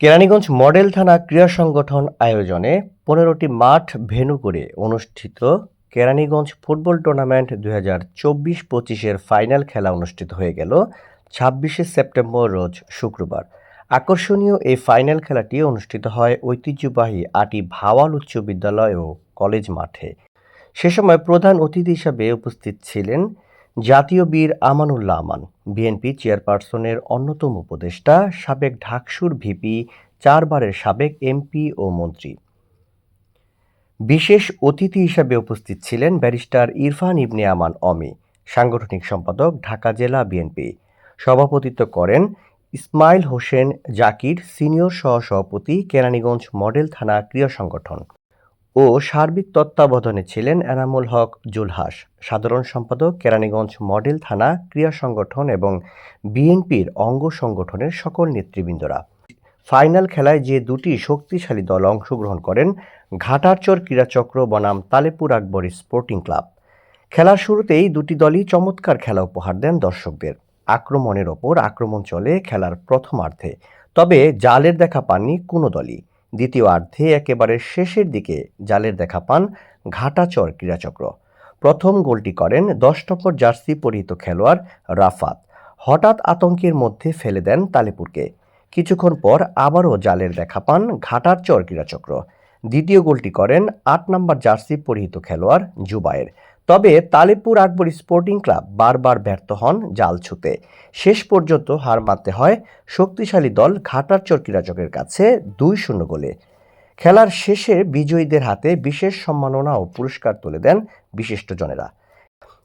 Keraniganj model থানা ক্রীড়া সংগঠন আয়োজনে পনেরোটি মাঠ ভেনু করে অনুষ্ঠিত কেরানীগঞ্জ ফুটবল টুর্নামেন্ট দুই হাজার চব্বিশ পঁচিশের ফাইনাল খেলা অনুষ্ঠিত হয়ে গেল ছাব্বিশে সেপ্টেম্বর, রোজ শুক্রবার। আকর্ষণীয় এই ফাইনাল খেলাটি অনুষ্ঠিত হয় ঐতিহ্যবাহী আটি ভাওয়াল উচ্চ বিদ্যালয় ও কলেজ মাঠে। সে সময় প্রধান অতিথি হিসাবে উপস্থিত ছিলেন জাতীয় বীর আমানুল্লাহ আমান, বিএনপি চেয়ারপারসনের অন্যতম উপদেষ্টা, সাবেক ঢাকসুর ভিপি, চারবারের সাবেক এমপি ও মন্ত্রী। বিশেষ অতিথি হিসাবে উপস্থিত ছিলেন ব্যারিস্টার ইরফান ইবনে আমান অমি, সাংগঠনিক সম্পাদক ঢাকা জেলা বিএনপি। সভাপতিত্ব করেন ইসমাইল হোসেন জাকির, সিনিয়র সহসভাপতি কেরানীগঞ্জ মডেল থানা ক্রীড়া সংগঠন। ও সার্বিক তত্ত্বাবধানে ছিলেন এনামুল হক জুলহাস। সাধারণ সম্পাদক, কেরানীগঞ্জ মডেল থানা, ক্রীড়া সংগঠন এবং বিএনপির অঙ্গ সংগঠনের সকল নেতৃবৃন্দরা। ফাইনাল খেলায় যে দুটি শক্তিশালী দল অংশগ্রহণ করেন, ঘাটারচর ক্রীড়াচক্র বনাম তালেপুর আকবর স্পোর্টিং ক্লাব। খেলার শুরুতেই দুটি দলই চমৎকার খেলা উপহার দেন দর্শকদের। আক্রমণের ওপর আক্রমণ চলে খেলার প্রথমার্ধে। তবে জালের দেখা পাননি কোনো দলই। দ্বিতীয়ার্ধে একেবারে শেষের দিকে জালের দেখা পান ঘাটাচর ক্রীড়াচক্র। প্রথম গোলটি করেন দশ নম্বর জার্সি পরিহিত খেলোয়াড় রাফাত। হঠাৎ আতঙ্কের মধ্যে ফেলে দেন তালেপুরকে। কিছুক্ষণ পর আবারও জালের দেখা পান ঘাটারচর ক্রীড়াচক্র। দ্বিতীয় গোলটি করেন আট নম্বর জার্সি পরিহিত খেলোয়াড় জুবায়ের। তবে তালেপুর আকবর স্পোর্টিং ক্লাব বারবার ব্যর্থ হন জাল ছুতে। শেষ পর্যন্ত হার মানতে হয় শক্তিশালী দল ঘাটারচর ক্রীড়াচকের কাছে দুই শূন্য গোলে। খেলার শেষে বিজয়ীদের হাতে বিশেষ সম্মাননা ও পুরস্কার তুলে দেন বিশিষ্টজনেরা।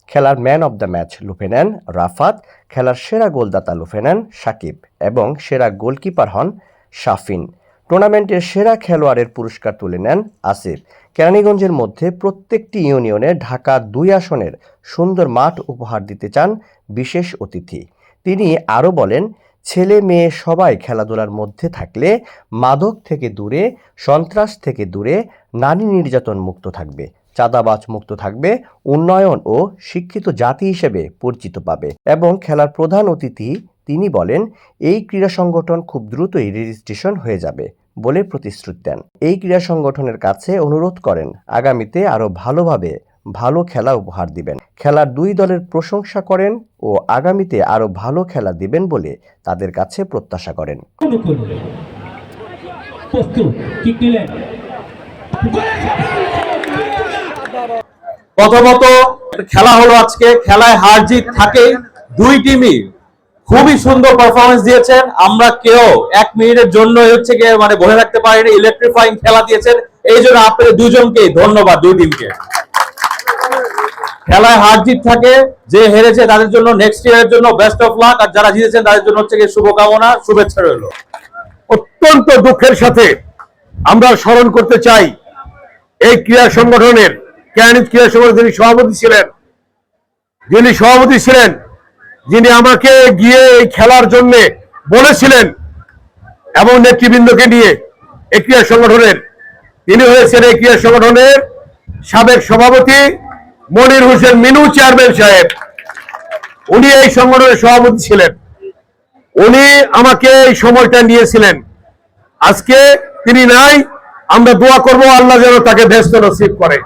খেলার ম্যান অব দ্য ম্যাচ লুফে নেন রাফাত, খেলার সেরা গোলদাতা লুফে নেন সাকিব এবং সেরা গোলকিপার হন শাফিন। টুর্নামেন্টের সেরা খেলোয়াড়ের পুরস্কার তুলে নেন আসিফ। কেরানীগঞ্জের মধ্যে প্রত্যেকটি ইউনিয়নে ঢাকা দুই আসনের সুন্দর মাঠ উপহার দিতে চান বিশেষ অতিথি। তিনি আরও বলেন, ছেলে মেয়ে সবাই খেলাধুলার মধ্যে থাকলে মাদক থেকে দূরে, সন্ত্রাস থেকে দূরে, নারী নির্যাতন মুক্ত থাকবে, চাঁদাবাজ মুক্ত থাকবে, উন্নয়ন ও শিক্ষিত জাতি হিসেবে পরিচিত পাবে। এবং খেলার প্রধান অতিথি তিনি বলেন, এই ক্রীড়া সংগঠন খুব দ্রুতই রেজিস্ট্রেশন হয়ে যাবে। বলে প্রতিশ্রুতি দেন। এই ক্রীড়া সংগঠনের কাছে অনুরোধ করেন, আগামীতে আরও ভালোভাবে ভালো খেলা উপহার দিবেন। খেলার দুই দলের প্রশংসা করেন ও আগামীতে আরও ভালো খেলা দিবেন বলে তাদের কাছে প্রত্যাশা করেন। প্রথমত, খেলা হলো আজকে, খেলায় হার জিত থাকে দুই টিমই। খুবই সুন্দর পারফরমেন্স দিয়েছেন। আমরা কেউ এক মিনিটের জন্য হচ্ছে গিয়ে মানে বসে থাকতে পারিনি ইলেকট্রিফাইং খেলা দিয়েছেন। এই জন্য আপনাদের দুজনকে ধন্যবাদ দুই টিমকে খেলায় হার জিত থাকে, যে হেরেছে তাদের জন্য নেক্সট ইয়ারের জন্য বেস্ট অফ লাক আর যারা জিতেছেন তাদের জন্য হচ্ছে গিয়ে শুভকামনা, শুভেচ্ছা রইল। অত্যন্ত দুঃখের সাথে আমরা স্মরণ করতে চাই, এই ক্রীড়া সংগঠনের ক্যানিত ক্রীড়া সংগঠনের যিনি সভাপতি ছিলেন, যিনি সভাপতি ছিলেন যিনি আমাকে গিয়ে এই খেলার জন্য বলেছিলেন এবং নেতৃবৃন্দকে নিয়ে এই ক্রীড়া সংগঠনের, তিনি হয়েছেন এই ক্রীড়া সংগঠনের সাবেক সভাপতি মনির হোসেন মিনু, চেয়ারম্যান সাহেব। উনি এই সংগঠনের সভাপতি ছিলেন। উনি আমাকে এই সময়টা নিয়েছিলেন। আজকে তিনি নাই, আমরা দোয়া করব আল্লাহ যেন তাকে ব্যস্ত নসিব করে।